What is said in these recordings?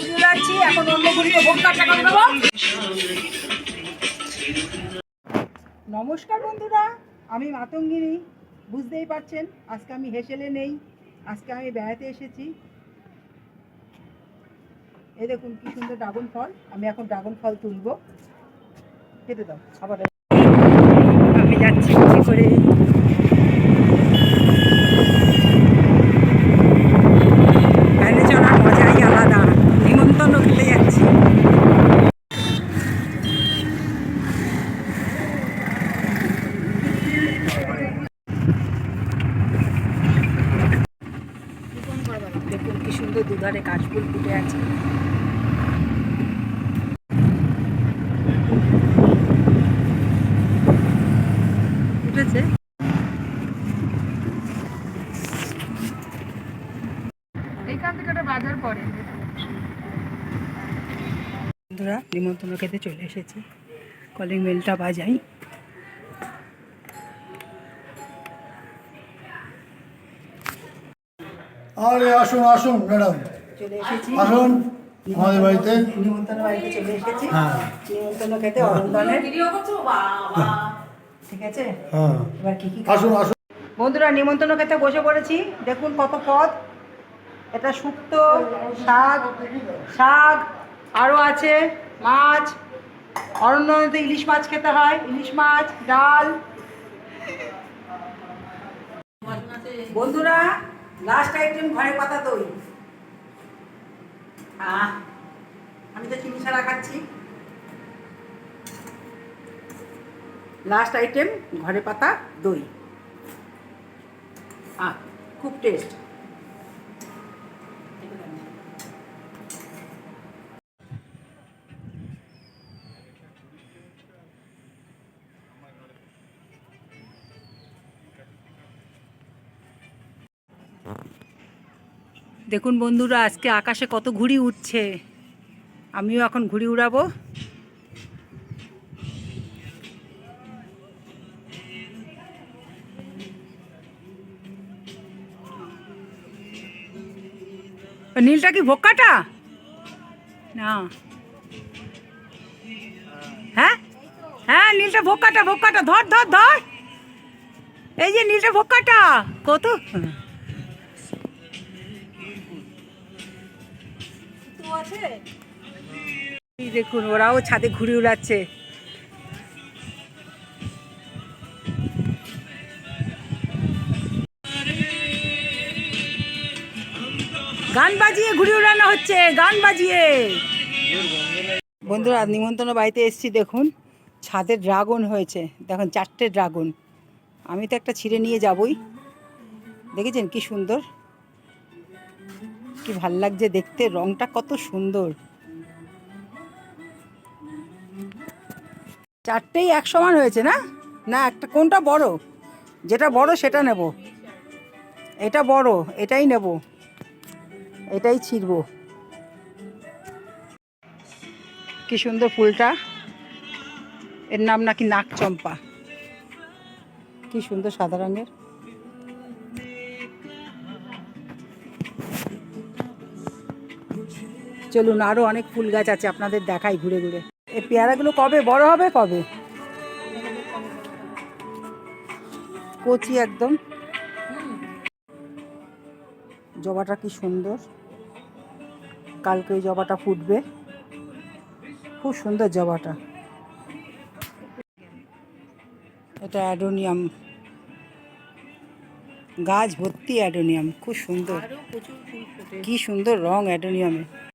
উড়াচ্ছি এখন অন্য করে দেবো নমস্কার বন্ধুরা, আমি মাতঙ্গিনী, বুঝতেই পারছেন, আজকে আমি হেসেলে নেই, আজকে আমি বেড়াতে এসেছি। এই দেখুন কি সুন্দর ড্রাগন ফল, আমি এখন ড্রাগন ফল তুলবো। খেতে দাও, আবার আমি যাচ্ছি করে ভ্যানে চড়ার মজাই আলাদা নিমন্ত্রণ খেতে যাচ্ছি দেখুন কি সুন্দর দুধারে কাশফুল ফুটে আছে। ফুটেছে এইখান থেকে একটা বাজার পড়ে। বন্ধুরা নিমন্ত্রণ খেতে চলে এসেছি। কলিং বেলটা বাজাই। আরে আসুন আসুন ম্যাডাম। চলে এসেছি। আসুন আমাদের বাড়িতে। নিমন্ত্রণ বাড়িতে চলে এসেছি। হ্যাঁ। নিমন্ত্রণ খেতে অরন্দনের ঠিক আছে? হ্যাঁ। এবার কি কি আসুন আসুন। বন্ধুরা নিমন্ত্রণ খেতে বসে পড়েছি। দেখুন কত পদ। এটা শুক্তো শাক শাক আরও আছে মাছ। অরণ্যতে ইলিশ মাছ খেতে হয়। ইলিশ মাছ ডাল। বন্ধুরা লাস্ট আইটেম ঘরে পাতা দই। আহ আমি তো চিনি ছাড়া খাচ্ছি। লাস্ট আইটেম ঘরে পাতা দই। আহ খুব টেস্ট দেখুন বন্ধুরা, আজকে আকাশে কত ঘুড়ি উঠছে। আমিও এখন ঘুড়ি উড়াবো। নীলটা কি ভোক্কাটা? না। হ্যাঁ? হ্যাঁ নীলটা ভোক্কাটা ভোক্কাটা, ধর ধর ধর। এই যে নীলটা ভোক্কাটা, কত? দেখুন, ওরাও ছাদে ঘুরে উড়াচ্ছে। গান বাজিয়ে ঘুরে উড়ানো হচ্ছে, গান বাজিয়ে। বন্ধুরা, নিমন্ত্রণ বাড়িতে এসেছি, দেখুন, ছাদে ড্রাগন হয়েছে। দেখুন, চারটে ড্রাগন। আমি তো একটা ছিঁড়ে নিয়ে যাবই। দেখেছেন কি সুন্দর? কি ভালো লাগছে দেখতে? রংটা কত সুন্দর। চারটেই এক সমান হয়েছে না? না, একটা কোনটা বড়? যেটা বড় সেটা নেব। এটা বড়, এটাই নেব। এটাই ছিড়ব। কি সুন্দর ফুলটা। এর নাম নাকি নাক চম্পা কি সুন্দর সাদা রঙের। চলুন আরও অনেক ফুল গাছ আছে আপনাদের দেখাই ঘুরে ঘুরে। এই পেয়ারাগুলো কবে বড় হবে কবে? কচি একদম। জবাটা কি সুন্দর। কালকে ওই জবাটা ফুটবে। খুব সুন্দর জবাটা। এটা অ্যাডোনিয়াম। গাছ ভর্তি অ্যাডোনিয়াম খুব সুন্দর। কি সুন্দর রং অ্যাডোনিয়ামে।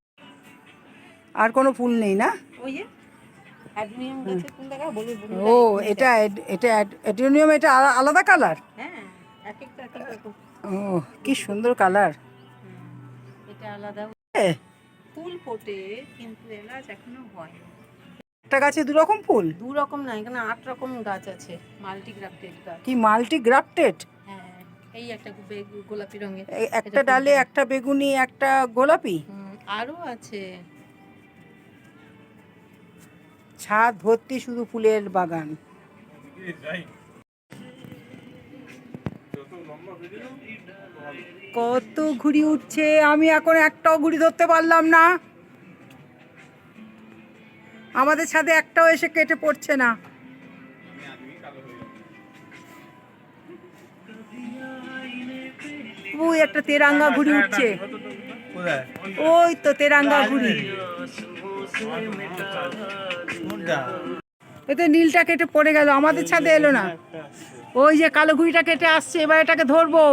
আর কোনো ফুল নেই না? ওই যে ও এটা এটা অ্যাড- অ্যাডোনিয়াম এটা আলা- আলাদা কালার? হ্যাঁ ও কি সুন্দর কালার। এটা আলাদা। ফুল ফোটে কিন্তু এলাচ এখনও হয় একটা গাছে দু রকম ফুল? দু রকম না এখানে আট রকম গাছ আছে মাল্টি গ্রাফটেড গাছ। কি মাল্টি গ্রাফটেড হ্যাঁ এই একটা গোলাপি রঙের। একটা ডালে একটা বেগুনি একটা গোলাপি? আরও আছে। ছাদ ভর্তি শুধু ফুলের বাগান। কত ঘুড়ি উঠছে আমি এখন একটাও ঘুড়ি ধরতে পারলাম না। আমাদের ছাদে একটাও এসে কেটে পড়ছে না। ওই একটা তেরাঙ্গা ঘুড়ি উঠছে। ওই তো তেরাঙ্গা ঘুড়ি। এতে নীলটা কেটে পড়ে গেল আমাদের ছাদে এলো না। ওই যে কালো ঘুড়িটা কেটে আসছে এবার এটাকে ধরবো।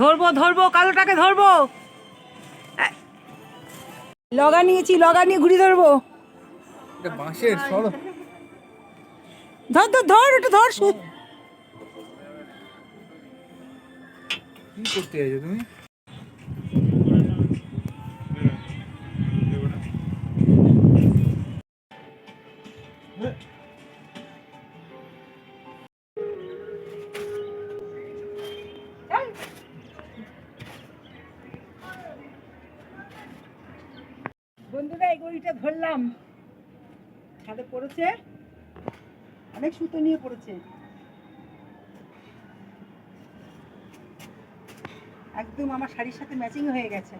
ধরবো ধরবো কালোটাকে ধরবো। লগা নিয়েছি লগা নিয়ে ঘুড়ি ধরবো বাঁশের সর ধর ধর ধর একটু ধর। কি করতে চাইছো তুমি? বন্ধুরা এই গড়িটা ধরলাম। ছাদে পড়েছে। অনেক সুতো নিয়ে পড়েছে। একদম আমার শাড়ির সাথে ম্যাচিং হয়ে গেছে।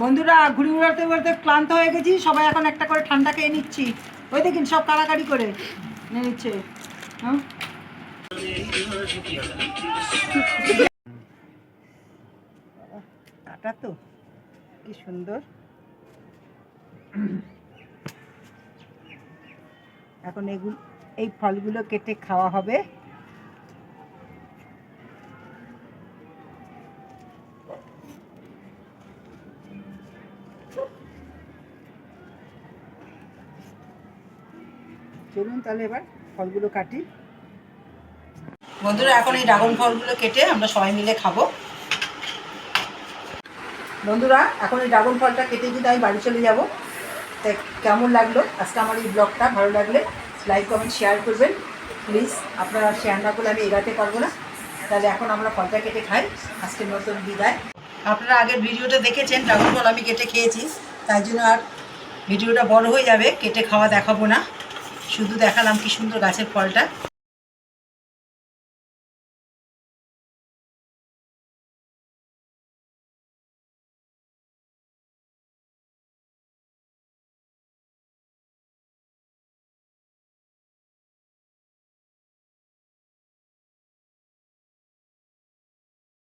বন্ধুরা ঘুরি উড়াতে উড়াতে ক্লান্ত হয়ে গেছি, সবাই এখন একটা করে ঠান্ডা খেয়ে নিচ্ছি। ওই দেখিন সব কাড়াকাড়ি করে নিচ্ছে। কাটা তো? কি সুন্দর। এখন এগুলো এই ফলগুলো কেটে খাওয়া হবে। চলুন তাহলে এবার ফলগুলো কাটি। বন্ধুরা, এখন এই ড্রাগন ফলগুলো কেটে আমরা সবাই মিলে খাব। বন্ধুরা, এখন এই ড্রাগন ফলটা কেটে যদি আমি বাড়ি চলে যাব তাই কেমন লাগল? আজকে আমার এই ব্লগটা ভালো লাগলে লাইক, কমেন্ট, শেয়ার করবেন। প্লিজ, আপনারা শেয়ার না করলে আমি এগাতে পারব না। তাহলে এখন আমরা ফলটা কেটে খাই। আজকে নতুন বিদায়। আপনারা আগের ভিডিওটা দেখেছেন, ড্রাগন ফল আমি কেটে খেয়েছি। তাই জন্য আর ভিডিওটা বড় হয়ে যাবে, কেটে খাওয়া দেখাবো না। শুধু দেখালাম কি সুন্দর গাছের ফলটা।